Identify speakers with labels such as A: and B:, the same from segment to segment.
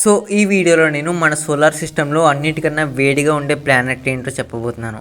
A: So ఈ వీడియోలో నేను మన సోలార్ సిస్టంలో అన్నిటికన్నా వేడిగా ఉండే ప్లానెట్ ఏంటో చెప్పబోతున్నాను.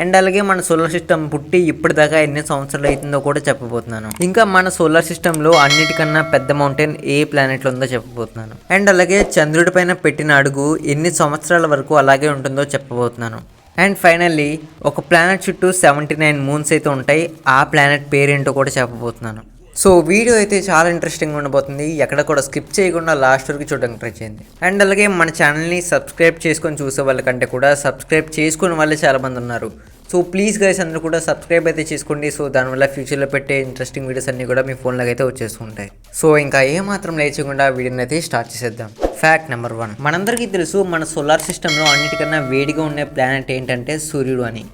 A: అండ్ అలాగే మన సోలార్ సిస్టమ్ పుట్టి ఇప్పటిదాకా ఎన్ని సంవత్సరాలు అవుతుందో కూడా చెప్పబోతున్నాను. ఇంకా మన సోలార్ సిస్టంలో అన్నిటికన్నా పెద్ద మౌంటైన్ ఏ ప్లానెట్లో ఉందో చెప్పబోతున్నాను. అండ్ అలాగే చంద్రుడి పైన పెట్టిన అడుగు ఎన్ని సంవత్సరాల వరకు అలాగే ఉంటుందో చెప్పబోతున్నాను. అండ్ ఫైనల్లీ ఒక ప్లానెట్ చుట్టూ సెవెంటీ నైన్ మూన్స్ అయితే ఉంటాయి. ఆ ప్లానెట్ పేరేంటో కూడా చెప్పబోతున్నాను. సో వీడియో అయితే చాలా ఇంట్రెస్టింగ్ ఉండబోతుంది. ఎక్కడ కూడా స్కిప్ చేయకుండా లాస్ట్ వరకు చూడడానికి ట్రై చేయండి. అండ్ అలాగే మన ఛానల్ని సబ్స్క్రైబ్ చేసుకొని చూసే వాళ్ళకంటే కూడా సబ్స్క్రైబ్ చేసుకునే వాళ్ళే చాలా మంది ఉన్నారు. సో ప్లీజ్ గైస్ అందరూ కూడా సబ్స్క్రైబ్ అయితే చేసుకోండి. సో దానివల్ల ఫ్యూచర్లో పెట్టే ఇంట్రెస్టింగ్ వీడియోస్ అన్నీ కూడా మీ ఫోన్లోకి అయితే వచ్చేస్తుంటాయి సో ఇంకా ఏమాత్రం లేచకుండా వీడియోని అయితే స్టార్ట్ చేసేద్దాం. ఫ్యాక్ట్ నెంబర్ వన్ మనందరికీ తెలుసు మన సోలార్ సిస్టంలో అన్నిటికన్నా వేడిగా ఉండే ప్లానెట్ ఏంటంటే సూర్యుడు అని.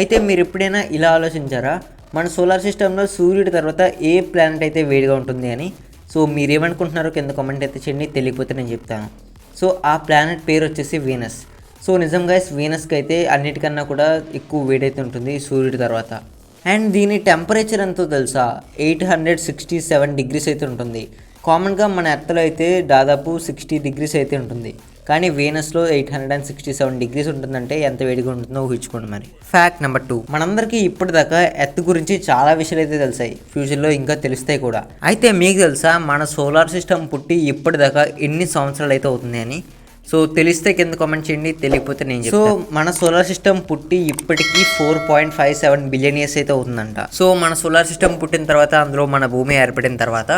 A: అయితే మీరు ఎప్పుడైనా ఇలా ఆలోచించారా? మన సోలార్ సిస్టంలో సూర్యుడి తర్వాత ఏ ప్లానెట్ అయితే వేడిగా ఉంటుంది అని. సో మీరేమనుకుంటున్నారో కింద కామెంట్ అయితే చేయండి తెలియకపోతే నేను చెప్తాను. సో ఆ ప్లానెట్ పేరు వచ్చేసి వీనస్ సో నిజంగా వీనస్కి అయితే అన్నిటికన్నా కూడా ఎక్కువ వేడైతే ఉంటుంది సూర్యుడి తర్వాత. అండ్ దీని టెంపరేచర్ ఎంతో తెలుసా? Eight hundred sixty seven degrees అయితే ఉంటుంది. కామన్గా మన ఎత్తలో అయితే దాదాపు సిక్స్టీ డిగ్రీస్ అయితే ఉంటుంది. కానీ వీనస్లో eight hundred and sixty seven degrees ఉంటుందంటే ఎంత వేడిగా ఉంటుందో ఊహించుకోండి మరి. ఫ్యాక్ట్ నెంబర్ టూ మనందరికీ ఇప్పటిదాకా ఎర్త్ గురించి చాలా విషయాలు అయితే తెలిసాయి. ఫ్యూచర్లో ఇంకా తెలుస్తాయి కూడా. అయితే మీకు తెలుసా మన సోలార్ సిస్టమ్ పుట్టి ఇప్పటిదాకా ఎన్ని సంవత్సరాలు అయితే అవుతుంది అని? సో తెలిస్తే కింద కామెంట్ చేయండి తెలియకపోతే నేను సో మన సోలార్ సిస్టమ్ పుట్టి ఇప్పటికీ four point five seven billion years అయితే అవుతుందంట. సో మన సోలార్ సిస్టమ్ పుట్టిన తర్వాత అందులో మన భూమి ఏర్పడిన తర్వాత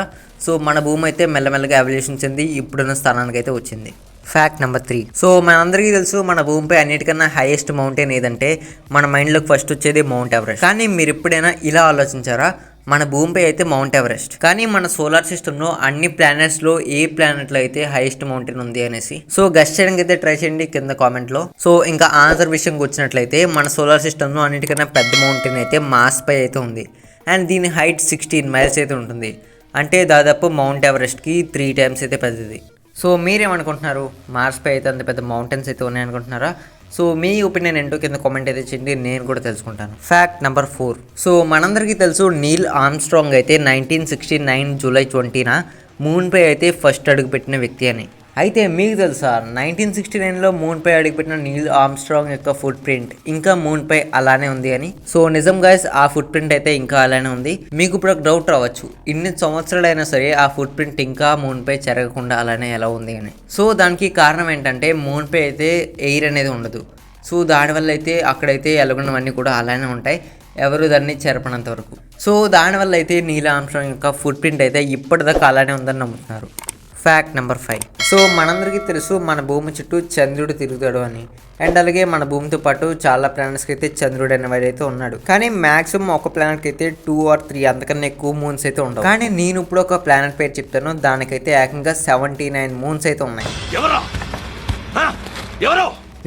A: సో మన భూమి అయితే మెల్లమెల్లగా ఎవల్యూషన్ చెంది ఇప్పుడున్న స్థానానికి అయితే వచ్చింది. ఫ్యాక్ట్ నెంబర్ త్రీ సో మనందరికీ తెలుసు మన భూమిపై అన్నిటికన్నా హైయెస్ట్ మౌంటైన్ ఏదంటే మన మైండ్లోకి ఫస్ట్ వచ్చేది మౌంట్ ఎవరెస్ట్ కానీ మీరు ఎప్పుడైనా ఇలా ఆలోచించారా? మన భూమిపై అయితే మౌంట్ ఎవరెస్ట్ కానీ మన సోలార్ సిస్టంలో అన్ని ప్లానెట్స్లో ఏ ప్లానెట్లో అయితే హైయెస్ట్ మౌంటైన్ ఉంది అనేసి. సో గెస్ట్ చేయడానికి అయితే ట్రై చేయండి కింద కామెంట్లో సో ఇంకా ఆన్సర్ విషయంకి వచ్చినట్లయితే మన సోలార్ సిస్టంలో అన్నిటికన్నా పెద్ద మౌంటైన్ అయితే మాస్ పై అయితే ఉంది. అండ్ దీని హైట్ సిక్స్టీన్ మైల్స్ అయితే ఉంటుంది. అంటే దాదాపు మౌంట్ ఎవరెస్ట్కి త్రీ టైమ్స్ అయితే పెద్దది. సో మీరేమనుకుంటున్నారు? మార్స్పై అయితే అంత పెద్ద మౌంటైన్స్ అయితే ఉన్నాయనుకుంటున్నారా? సో మీ ఒపీనియన్ ఏంటో కింద కామెంట్ అయితే చేయండి నేను కూడా తెలుసుకుంటాను. ఫ్యాక్ట్ నెంబర్ ఫోర్ సో మనందరికీ తెలుసు నీల్ ఆర్మ్స్ట్రాంగ్ అయితే నైన్టీన్ సిక్స్టీ నైన్ జూలై ట్వంటీన? మూన్పై అయితే ఫస్ట్ అడుగుపెట్టిన వ్యక్తి అని. అయితే మీకు తెలుసా నైన్టీన్ సిక్స్టీ నైన్లో మూన్పై అడుగుపెట్టిన నీల్ ఆమ్స్ట్రాంగ్ యొక్క ఫుట్ ప్రింట్ ఇంకా మూన్పై అలానే ఉంది అని. సో నిజం గైస్ ఆ ఫుట్ ప్రింట్ అయితే ఇంకా అలానే ఉంది. మీకు ఇప్పుడు ఒక డౌట్ రావచ్చు ఇన్ని సంవత్సరాలైనా సరే ఆ ఫుట్ ప్రింట్ ఇంకా మూన్పై చెరగకుండా అలానే ఎలా ఉంది అని. సో దానికి కారణం ఏంటంటే మూన్పై అయితే ఎయిర్ అనేది ఉండదు. సో దానివల్ల అయితే అక్కడైతే ఎలగొన్నవన్నీ కూడా అలానే ఉంటాయి. ఎవరు దాన్ని చెరపనంత వరకు. సో దానివల్ల అయితే నీల ఆమ్స్ట్రాంగ్ యొక్క ఫుట్ ప్రింట్ అయితే ఇప్పటిదాకా అలానే ఉందని నమ్ముతున్నారు. ఫ్యాక్ట్ నెంబర్ ఫైవ్ సో మనందరికీ తెలుసు మన భూమి చుట్టూ చంద్రుడు తిరుగుతాడు అని. అండ్ అలాగే మన భూమితో పాటు చాలా ప్లానెట్స్కి అయితే చంద్రుడు అనేవాడు అయితే ఉన్నాడు. కానీ మాక్సిమం ఒక ప్లానెట్కి అయితే టూ ఆర్ త్రీ అంతకన్నా ఎక్కువ మూన్స్ అయితే ఉండవు. కానీ నేను ఇప్పుడు ఒక ప్లానెట్ పేరు చెప్తాను. దానికైతే ఏకంగా సెవెంటీ నైన్ మూన్స్ అయితే ఉన్నాయి.
B: ఎవరో?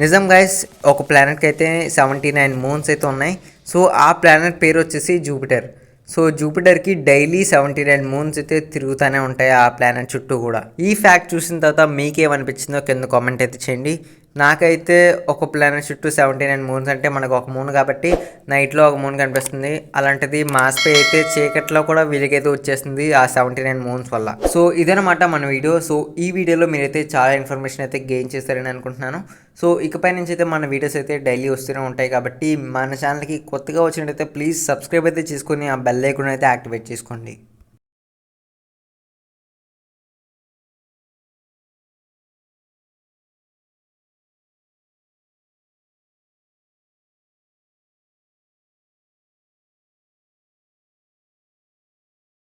A: నిజం గైస్ ఒక ప్లానెట్కి అయితే సెవెంటీ నైన్ మూన్స్ అయితే ఉన్నాయి. సో ఆ ప్లానెట్ పేరు వచ్చేసి జూపిటర్ సో జూపిటర్కి డైలీ సెవెంటీ నైన్ మూన్స్ అయితే తిరుగుతూనే ఉంటాయి ఆ ప్లానెట్ చుట్టూ కూడా. ఈ ఫ్యాక్ట్ చూసిన తర్వాత మీకేమనిపించిందో కింద కామెంట్ అయితే చేయండి. నాకైతే ఒక ప్లానెట్ చుట్టూ సెవెంటీ నైన్ మూన్స్ అంటే మనకు ఒక మూన్ కాబట్టి నైట్లో ఒక మూన్ కనిపిస్తుంది. అలాంటిది మాస్పై అయితే చీకట్లో కూడా వీళ్ళకైతే వచ్చేస్తుంది ఆ సెవెంటీ నైన్ మూన్స్ వల్ల. సో ఇదనమాట మన వీడియో. సో ఈ వీడియోలో మీరైతే చాలా ఇన్ఫర్మేషన్ అయితే గెయిన్ చేస్తారని అనుకుంటున్నాను. సో ఇకపై నుంచి అయితే మన వీడియోస్ అయితే డైలీ వస్తూనే ఉంటాయి కాబట్టి మన ఛానల్కి కొత్తగా వచ్చినట్టయితే ప్లీజ్ సబ్స్క్రైబ్ అయితే చేసుకొని ఆ బెల్ ఐకాన్ అయితే యాక్టివేట్ చేసుకోండి.